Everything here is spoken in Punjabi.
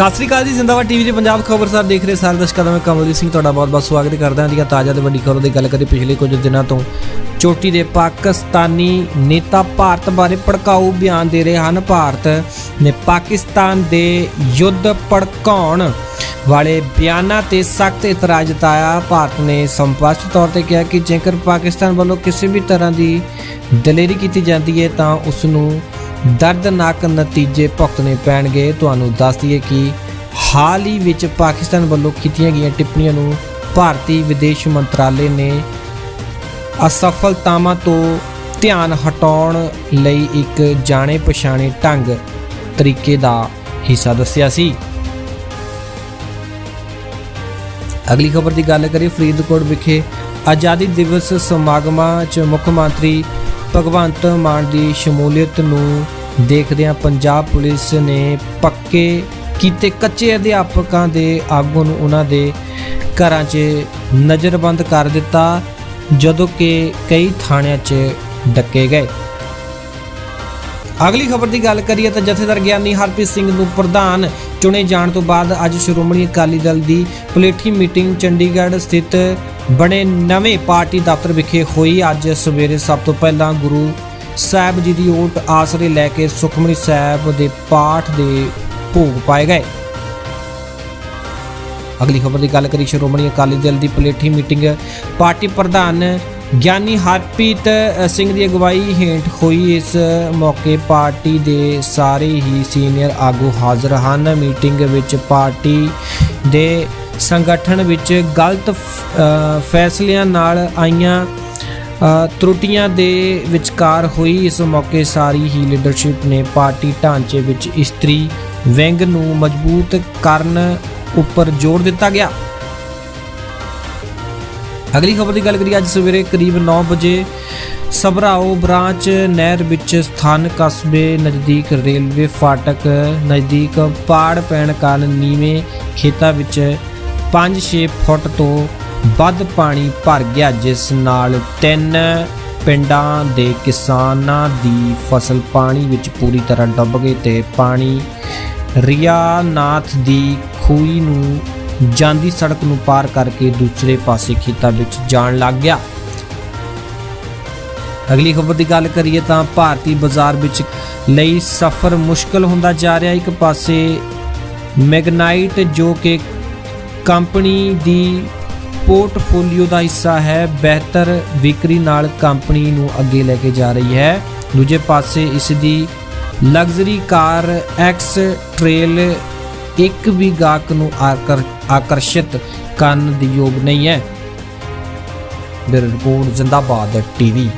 ਸਤਿ ਸ੍ਰੀ ਅਕਾਲ ਜੀ, ਜ਼ਿੰਦਾਬਾਦ ਟੀਵੀ ਦੇ ਪੰਜਾਬ ਖਬਰਸਾਰ ਦੇਖ ਰਹੇ ਸਾਰੇ ਦਰਸ਼ਕਾਂ ਦਾ ਮੈਂ ਕਮਲਦੀਪ ਸਿੰਘ ਤੁਹਾਡਾ ਬਹੁਤ-ਬਹੁਤ ਸਵਾਗਤ ਕਰਦਾ ਹਾਂ ਜੀ। ਤਾਜ਼ਾ ਤੇ ਵੱਡੀ ਖਬਰ ਦੀ ਗੱਲ ਕਰੀ ਪਿਛਲੇ ਕੁਝ ਦਿਨਾਂ ਤੋਂ ਚੋਟੀ ਦੇ ਪਾਕਿਸਤਾਨੀ ਨੇਤਾ ਭਾਰਤ ਬਾਰੇ ਭੜਕਾਊ ਬਿਆਨ ਦੇ ਰਹੇ ਹਨ। ਭਾਰਤ ਨੇ ਪਾਕਿਸਤਾਨ ਦੇ ਯੁੱਧ ਭੜਕਾਉਣ ਵਾਲੇ ਬਿਆਨਾਂ ਤੇ ਸਖਤ ਇਤਰਾਜ਼ ਜਤਾਇਆ। ਭਾਰਤ ਨੇ ਸੰਪਸ਼ਟ ਤੌਰ ਤੇ ਕਿਹਾ ਕਿ ਜੇਕਰ ਪਾਕਿਸਤਾਨ ਵੱਲੋਂ ਕਿਸੇ ਵੀ ਤਰ੍ਹਾਂ ਦੀ ਦਲੇਰੀ ਕੀਤੀ ਜਾਂਦੀ ਹੈ, ਤਾਂ ਉਸ ਨੂੰ ਦਰਦਨਾਕ ਨਤੀਜੇ ਭੁਗਤਣੇ ਪੈਣਗੇ। ਤੁਹਾਨੂੰ ਦੱਸ ਦਈਏ ਕਿ ਹਾਲ ਹੀ ਵਿੱਚ ਪਾਕਿਸਤਾਨ ਵੱਲੋਂ ਕੀਤੀਆਂ ਗਈਆਂ ਟਿੱਪਣੀਆਂ ਨੂੰ ਭਾਰਤੀ ਵਿਦੇਸ਼ ਮੰਤਰਾਲੇ ਨੇ ਅਸਫਲਤਾਵਾਂ ਤੋਂ ਧਿਆਨ ਹਟਾਉਣ ਲਈ ਇੱਕ ਜਾਣੇ ਪਛਾਣੇ ਢੰਗ ਤਰੀਕੇ ਦਾ ਹਿੱਸਾ ਦੱਸਿਆ ਸੀ। ਅਗਲੀ ਖਬਰ ਦੀ ਗੱਲ ਕਰੀਏ, ਫਰੀਦਕੋਟ ਵਿਖੇ ਆਜ਼ਾਦੀ ਦਿਵਸ ਸਮਾਗਮਾਂ 'ਚ ਮੁੱਖ ਮੰਤਰੀ ਭਗਵੰਤ ਮਾਨ ਦੀ ਸ਼ਮੂਲੀਅਤ ਨੂੰ ਦੇਖਦਿਆਂ ਪੰਜਾਬ ਪੁਲਿਸ ਨੇ ਪੱਕੇ ਕੀਤੇ ਕੱਚੇ ਅਧਿਆਪਕਾਂ ਦੇ ਆਗੂ ਨੂੰ ਉਹਨਾਂ ਦੇ ਘਰਾਂ 'ਚ ਨਜ਼ਰਬੰਦ ਕਰ ਦਿੱਤਾ, ਜਦੋਂ ਕਿ ਕਈ ਥਾਣਿਆਂ 'ਚ ਡੱਕੇ ਗਏ। ਅਗਲੀ ਖਬਰ ਦੀ ਗੱਲ ਕਰੀਏ ਤਾਂ ਜਥੇਦਾਰ ਗਿਆਨੀ ਹਰਪ੍ਰੀਤ ਸਿੰਘ ਨੂੰ ਪ੍ਰਧਾਨ ਚੁਣੇ ਜਾਣ ਤੋਂ ਬਾਅਦ ਅੱਜ ਸ਼੍ਰੋਮਣੀ ਅਕਾਲੀ ਦਲ ਦੀ ਪਲੇਠੀ ਮੀਟਿੰਗ ਚੰਡੀਗੜ੍ਹ ਸਥਿਤ ਬਣੇ ਨਵੇਂ ਪਾਰਟੀ ਦਫ਼ਤਰ ਵਿਖੇ ਹੋਈ ਅੱਜ ਸਵੇਰੇ ਸਭ ਤੋਂ ਪਹਿਲਾਂ ਗੁਰੂ ਸਾਹਿਬ ਜੀ ਦੀ ਓਟ ਆਸਰੇ ਲੈ ਕੇ ਸੁਖਮਨੀ ਸਾਹਿਬ ਦੇ ਪਾਠ ਦੇ ਭੋਗ ਪਾਏ ਗਏ। ਅਗਲੀ ਖਬਰ ਦੀ ਗੱਲ ਕਰੀ ਸ਼੍ਰੋਮਣੀ ਅਕਾਲੀ ਦਲ ਦੀ ਪਲੇਠੀ ਮੀਟਿੰਗ। ਪਾਰਟੀ ਪ੍ਰਧਾਨ ਗਿਆਨੀ ਹਰਪ੍ਰੀਤ ਸਿੰਘ ਦੀ ਅਗਵਾਈ ਹੇਠ ਹੋਈ ਇਸ ਮੌਕੇ ਪਾਰਟੀ ਦੇ ਸਾਰੇ ਹੀ ਸੀਨੀਅਰ ਆਗੂ ਹਾਜ਼ਰ ਹਨ। ਮੀਟਿੰਗ ਵਿੱਚ ਪਾਰਟੀ ਦੇ ਸੰਗਠਨ ਵਿੱਚ ਗਲਤ ਫੈਸਲਿਆਂ ਨਾਲ ਆਈਆਂ ਤਰੁੱਟੀਆਂ ਦੇ ਵਿਚਕਾਰ ਹੋਈ ਇਸ ਮੌਕੇ ਸਾਰੀ ਹੀ ਲੀਡਰਸ਼ਿਪ ਨੇ ਪਾਰਟੀ ਢਾਂਚੇ ਵਿੱਚ ਇਸਤਰੀ ਵਿੰਗ ਨੂੰ ਮਜ਼ਬੂਤ ਕਰਨ ਉੱਪਰ ਜ਼ੋਰ ਦਿੱਤਾ ਗਿਆ। ਅਗਲੀ ਖਬਰ ਦੀ ਗੱਲ ਕਰੀਏ, ਅੱਜ ਸਵੇਰੇ ਕਰੀਬ 9 ਵਜੇ ਸਬਰਾਓ ਬ੍ਰਾਂਚ ਨਹਿਰ ਵਿੱਚ ਸਥਾਨਕ ਕਸਬੇ ਨਜ਼ਦੀਕ ਰੇਲਵੇ ਫਾਟਕ ਨਜ਼ਦੀਕ ਪਾੜ ਪੈਣ ਕਾਰਨ ਨੀਵੇਂ ਖੇਤਾਂ ਵਿੱਚ 5-6 ਫੁੱਟ ਤੋਂ ਵੱਧ ਪਾਣੀ ਭਰ ਗਿਆ, ਜਿਸ ਨਾਲ ਤਿੰਨ ਪਿੰਡਾਂ ਦੇ ਕਿਸਾਨਾਂ ਦੀ ਫਸਲ ਪਾਣੀ ਵਿੱਚ ਪੂਰੀ ਤਰ੍ਹਾਂ ਡੁੱਬ ਗਈ ਤੇ ਪਾਣੀ ਰਿਆਨਾਥ ਦੀ ਖੂਹੀ ਨੂੰ ਜਾਂਦੀ ਸੜਕ ਨੂੰ ਪਾਰ ਕਰਕੇ ਦੂਸਰੇ ਪਾਸੇ ਖੇਤਾਂ ਵਿੱਚ ਜਾਣ ਲੱਗ ਗਿਆ। ਅਗਲੀ ਖਬਰ ਦੀ ਗੱਲ ਕਰੀਏ ਤਾਂ ਭਾਰਤੀ ਬਾਜ਼ਾਰ ਵਿੱਚ ਲਈ ਸਫ਼ਰ ਮੁਸ਼ਕਲ ਹੁੰਦਾ ਜਾ ਰਿਹਾ। ਇੱਕ ਪਾਸੇ ਮੈਗਨਾਈਟ ਜੋ ਕਿ ਕੰਪਨੀ ਦੀ ਪੋਰਟਫੋਲੀਓ ਦਾ ਹਿੱਸਾ ਹੈ, ਬਿਹਤਰ ਵਿਕਰੀ ਨਾਲ ਕੰਪਨੀ ਨੂੰ ਅੱਗੇ ਲੈ ਕੇ ਜਾ ਰਹੀ ਹੈ। ਦੂਜੇ ਪਾਸੇ ਇਸ ਦੀ ਲਗਜ਼ਰੀ ਕਾਰ ਐਕਸ ਟ੍ਰੇਲ ਇੱਕ ਵੀ ਗਾਹਕ ਨੂੰ ਆਕਰ- ਆਕਰਸ਼ਿਤ ਕਰਨ ਦੀ ਯੋਗ ਨਹੀਂ ਹੈ। Bureau report, Zindabad TV.